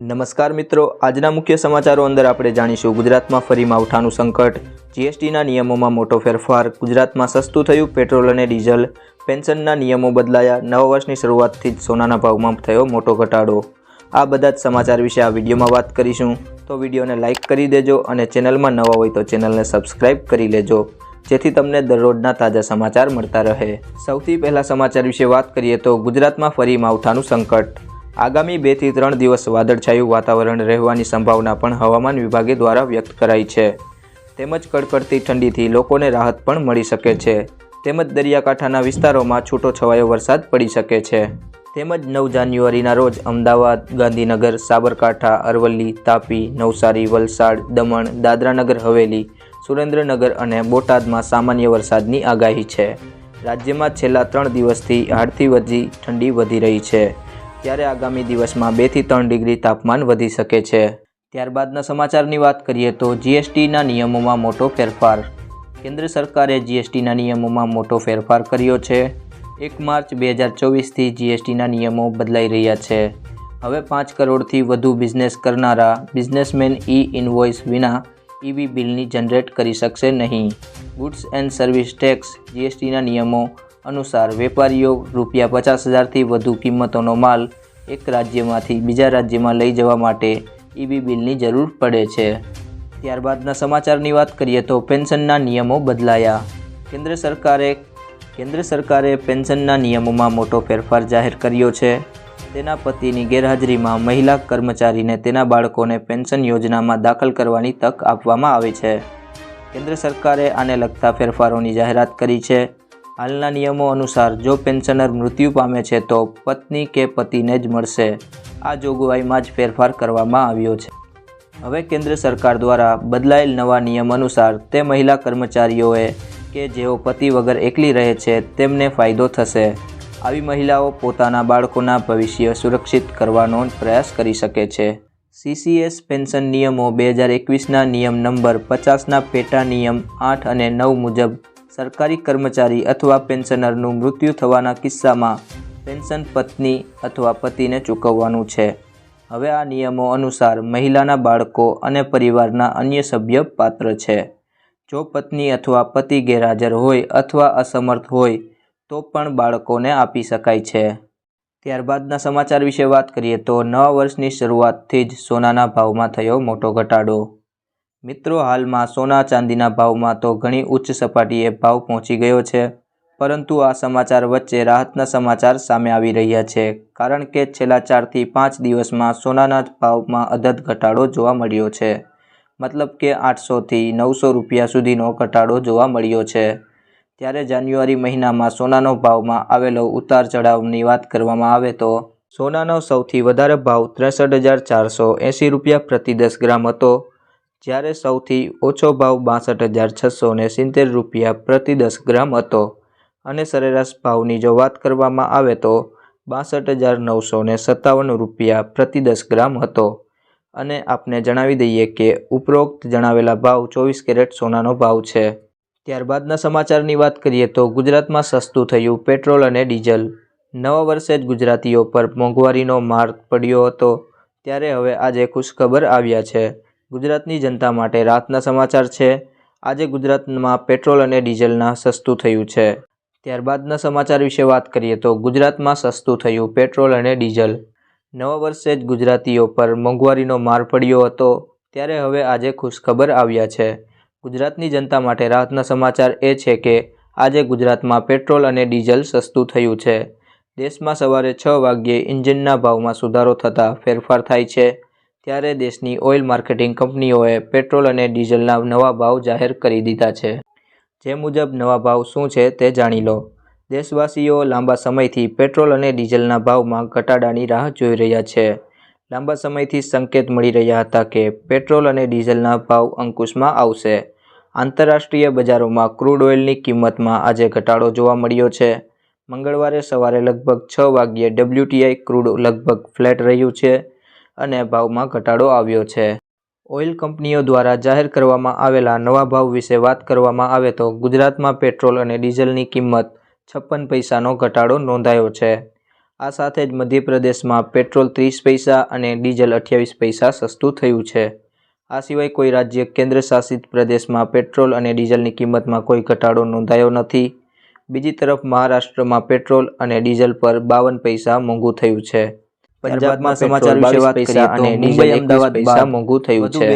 નમસ્કાર મિત્રો, આજના મુખ્ય સમાચારો અંદર આપણે જાણીશું. ગુજરાતમાં ફરી માવઠાનું સંકટ. જીએસટીના નિયમોમાં મોટો ફેરફાર. ગુજરાતમાં સસ્તું થયું પેટ્રોલ અને ડીઝલ. પેન્શનના નિયમો બદલાયા. નવા વર્ષની શરૂઆતથી જ સોનાના ભાવમાં થયો મોટો ઘટાડો. આ બધા જ સમાચાર વિશે આ વિડીયોમાં વાત કરીશું. તો વિડીયોને લાઇક કરી દેજો અને ચેનલમાં નવા હોય તો ચેનલને સબસ્ક્રાઇબ કરી લેજો. જેથી તમને દરરોજના તાજા સમાચાર મળતા રહે. સૌથી પહેલા સમાચાર વિશે વાત કરીએ તો ગુજરાતમાં ફરી માવઠાનું સંકટ. આગામી બેથી ત્રણ દિવસ વાદળછાયું વાતાવરણ રહેવાની સંભાવના પણ હવામાન વિભાગે દ્વારા વ્યક્ત કરાઈ છે. તેમજ કડકડતી ઠંડીથી લોકોને રાહત પણ મળી શકે છે. તેમજ દરિયાકાંઠાના વિસ્તારોમાં છૂટો છવાયો વરસાદ પડી શકે છે. તેમજ નવ જાન્યુઆરીના રોજ અમદાવાદ, ગાંધીનગર, સાબરકાંઠા, અરવલ્લી, તાપી, નવસારી, વલસાડ, દમણ, દાદરાનગર, હવેલી, સુરેન્દ્રનગર અને બોટાદમાં સામાન્ય વરસાદની આગાહી છે. રાજ્યમાં છેલ્લા ત્રણ દિવસથી હાડથી વધી ઠંડી વધી રહી છે. ત્યારે આગામી દિવસમાં બેથી ત્રણ ડિગ્રી તાપમાન વધી શકે છે. ત્યારબાદના સમાચારની વાત કરીએ તો જીએસટીના નિયમોમાં મોટો ફેરફાર. કેન્દ્ર સરકારે જીએસટીના નિયમોમાં મોટો ફેરફાર કર્યો છે. એક માર્ચ બે હજાર ચોવીસથી જીએસટીના નિયમો બદલાઈ રહ્યા છે. હવે પાંચ કરોડથી વધુ બિઝનેસ કરનારા બિઝનેસમેન ઈ ઇનવોઇસ વિના ઈવી બિલની જનરેટ કરી શકશે નહીં. ગુડ્સ એન્ડ સર્વિસ ટેક્સ જીએસટીના નિયમો અનુસાર વેપારીઓ રૂપિયા પચાસ હજારથી વધુ કિંમતોનો માલ એક રાજ્યમાંથી બીજા રાજ્યમાં લઈ જવા માટે ઈબી બિલની જરૂર પડે છે. ત્યારબાદના સમાચારની વાત કરીએ તો પેન્શનના નિયમો બદલાયા. કેન્દ્ર સરકારે કેન્દ્ર સરકારે પેન્શનના નિયમોમાં મોટો ફેરફાર જાહેર કર્યો છે. તેના પતિની ગેરહાજરીમાં મહિલા કર્મચારીને તેના બાળકોને પેન્શન યોજનામાં દાખલ કરવાની તક આપવામાં આવે છે. કેન્દ્ર સરકારે આને લગતા ફેરફારોની જાહેરાત કરી છે. હાલના નિયમો અનુસાર જો પેન્શનર મૃત્યુ પામે છે તો પત્ની કે પતિને જ મળશે. આ જોગવાઈમાં જ ફેરફાર કરવામાં આવ્યો છે. હવે કેન્દ્ર સરકાર દ્વારા બદલાયેલ નવા નિયમ અનુસાર તે મહિલા કર્મચારીઓએ કે જેઓ પતિ વગર એકલી રહે છે તેમને ફાયદો થશે. આવી મહિલાઓ પોતાના બાળકોના ભવિષ્ય સુરક્ષિત કરવાનો પ્રયાસ કરી શકે છે. સીસીએસ પેન્શન નિયમો બે હજાર એકવીસના નિયમ નંબર પચાસના પેટા નિયમ આઠ અને નવ મુજબ સરકારી કર્મચારી અથવા પેન્શનરનું મૃત્યુ થવાના કિસ્સામાં પેન્શન પત્ની અથવા પતિને ચૂકવવાનું છે. હવે આ નિયમો અનુસાર મહિલાના બાળકો અને પરિવારના અન્ય સભ્ય પાત્ર છે. જો પત્ની અથવા પતિ ગેરહાજર હોય અથવા અસમર્થ હોય, તો પણ બાળકોને આપી શકાય છે. ત્યારબાદના સમાચાર વિશે વાત કરીએ તો નવા વર્ષની શરૂઆતથી જ સોનાના ભાવમાં થયો મોટો ઘટાડો. મિત્રો, હાલમાં સોના ચાંદીના ભાવમાં તો ઘણી ઉચ્ચ સપાટીએ ભાવ પહોંચી ગયો છે, પરંતુ આ સમાચાર વચ્ચે રાહતના સમાચાર સામે આવી રહ્યા છે, કારણ કે છેલ્લા ચારથી પાંચ દિવસમાં સોનાના ભાવમાં અધદ ઘટાડો જોવા મળ્યો છે, મતલબ કે આઠસોથી નવસો રૂપિયા સુધીનો ઘટાડો જોવા મળ્યો છે. ત્યારે જાન્યુઆરી મહિનામાં સોનાનો ભાવમાં આવેલો ઉતાર ચઢાવની વાત કરવામાં આવે તો, સોનાનો સૌથી વધારે ભાવ ત્રેસઠ હજાર ચારસો એંસી રૂપિયા પ્રતિ દસ ગ્રામ હતો જ્યારે સૌથી ઓછો ભાવ બાસઠ હજાર છસો ને સિત્તેર રૂપિયા પ્રતિ દસ ગ્રામ હતો અને સરેરાશ ભાવની જો વાત કરવામાં આવે તો બાસઠ હજાર નવસો ને સત્તાવન રૂપિયા પ્રતિ દસ ગ્રામ હતો. અને આપને જણાવી દઈએ કે ઉપરોક્ત જણાવેલા ભાવ ચોવીસ કેરેટ સોનાનો ભાવ છે. ત્યારબાદના સમાચારની વાત કરીએ તો ગુજરાતમાં સસ્તું થયું પેટ્રોલ અને ડીઝલ. નવા વર્ષે જ ગુજરાતીઓ પર મોંઘવારીનો માર પડ્યો હતો. ત્યારે હવે આજે ખુશખબર આવ્યા છે. ગુજરાતની જનતા માટે રાતના સમાચાર છે. આજે ગુજરાતમાં પેટ્રોલ અને ડીઝલના સસ્તું થયું છે. ત્યારબાદના સમાચાર વિશે વાત કરીએ તો ગુજરાતમાં સસ્તું થયું પેટ્રોલ અને ડીઝલ. નવા વર્ષે જ ગુજરાતીઓ પર મોંઘવારીનો માર પડ્યો હતો. ત્યારે હવે આજે ખુશખબર આવ્યા છે. ગુજરાતની જનતા માટે રાહતના સમાચાર એ છે કે આજે ગુજરાતમાં પેટ્રોલ અને ડીઝલ સસ્તું થયું છે. દેશમાં સવારે છ વાગ્યે ઇન્જિનના ભાવમાં સુધારો થતાં ફેરફાર થાય છે. ત્યારે દેશની ઓઇલ માર્કેટિંગ કંપનીઓએ પેટ્રોલ અને ડીઝલના નવા ભાવ જાહેર કરી દીધા છે. જે મુજબ, નવા ભાવ શું છે તે જાણી લો. દેશવાસીઓ લાંબા સમયથી પેટ્રોલ અને ડીઝલના ભાવમાં ઘટાડાની રાહ જોઈ રહ્યા છે. લાંબા સમયથી સંકેત મળી રહ્યા હતા કે પેટ્રોલ અને ડીઝલના ભાવ અંકુશમાં આવશે. આંતરરાષ્ટ્રીય બજારોમાં ક્રૂડ ઓઇલની કિંમતમાં આજે ઘટાડો જોવા મળ્યો છે. મંગળવારે સવારે લગભગ છ વાગ્યે ડબ્લ્યુટીઆઈ ક્રૂડ લગભગ ફ્લેટ રહ્યું છે. અને ભાવમાં ઘટાડો આવ્યો છે. ઓઇલ કંપનીઓ દ્વારા જાહેર કરવામાં આવેલા નવા ભાવ વિશે વાત કરવામાં આવે તો ગુજરાતમાં પેટ્રોલ અને ડીઝલની કિંમત છપ્પન પૈસાનો ઘટાડો નોંધાયો છે. આ સાથે જ મધ્યપ્રદેશમાં પેટ્રોલ ત્રીસ પૈસા અને ડીઝલ અઠ્યાવીસ પૈસા સસ્તું થયું છે. આ સિવાય કોઈ રાજ્ય કેન્દ્ર શાસિત પ્રદેશમાં પેટ્રોલ અને ડીઝલની કિંમતમાં કોઈ ઘટાડો નોંધાયો નથી. બીજી તરફ મહારાષ્ટ્રમાં પેટ્રોલ અને ડીઝલ પર બાવન પૈસા મોંઘું થયું છે. પંજાબમાં સમાચાર વિશે વાત કરીએ તો મુંબઈ અમદાવાદ પૈસા મોંઘું થયું છે.